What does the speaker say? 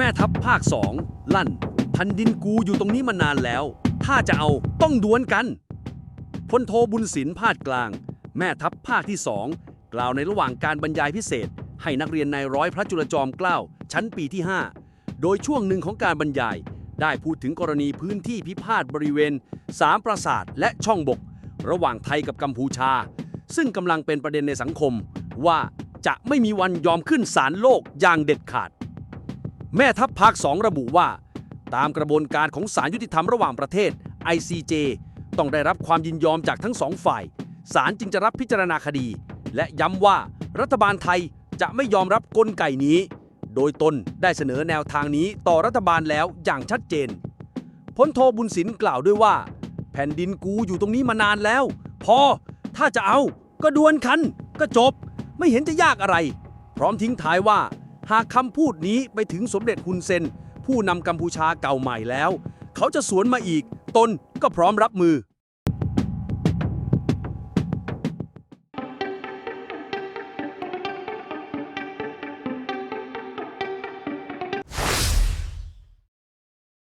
แม่ทัพภาคสองลั่นแผ่นดินกูอยู่ตรงนี้มานานแล้ว ถ้าจะเอาต้องดวลกันพลโทบุญศิลป์พาดกลาง แม่ทัพภาคที่สองกล่าวในระหว่างการบรรยายพิเศษ ให้นักเรียนในร้อยพระจุลจอมเกล้าชั้นปีที่ 5 โดยช่วงหนึ่งของการบรรยาย ได้พูดถึงกรณีพื้นที่พิพาทบริเวณสามปราสาทและช่องบก ระหว่างไทยกับกัมพูชา ซึ่งกำลังเป็นประเด็นในสังคมว่าจะไม่มีวันยอมขึ้นศาลโลกอย่างเด็ดขาด แม่ทัพภาคสองระบุว่า ตามกระบวนการของศาลยุติธรรมระหว่างประเทศ ICJ ต้องได้รับความยินยอมจากทั้งสองฝ่ายศาลจึงจะรับพิจารณาคดี และย้ำว่ารัฐบาลไทยจะไม่ยอมรับกลไกนี้ โดยตนได้เสนอแนวทางนี้ต่อรัฐบาลแล้วอย่างชัดเจนพลโทบุญสินกล่าวด้วยว่า แผ่นดินกูอยู่ตรงนี้มานานแล้ว พอถ้าจะเอาก็ดวลคันก็จบ ไม่เห็นจะยากอะไร พร้อมทิ้งท้ายว่า หากคำพูดนี้ไปถึงสมเด็จฮุนเซน ผู้นำกัมพูชาเก่าใหม่แล้ว เขาจะสวนมาอีก ตนก็พร้อมรับมือ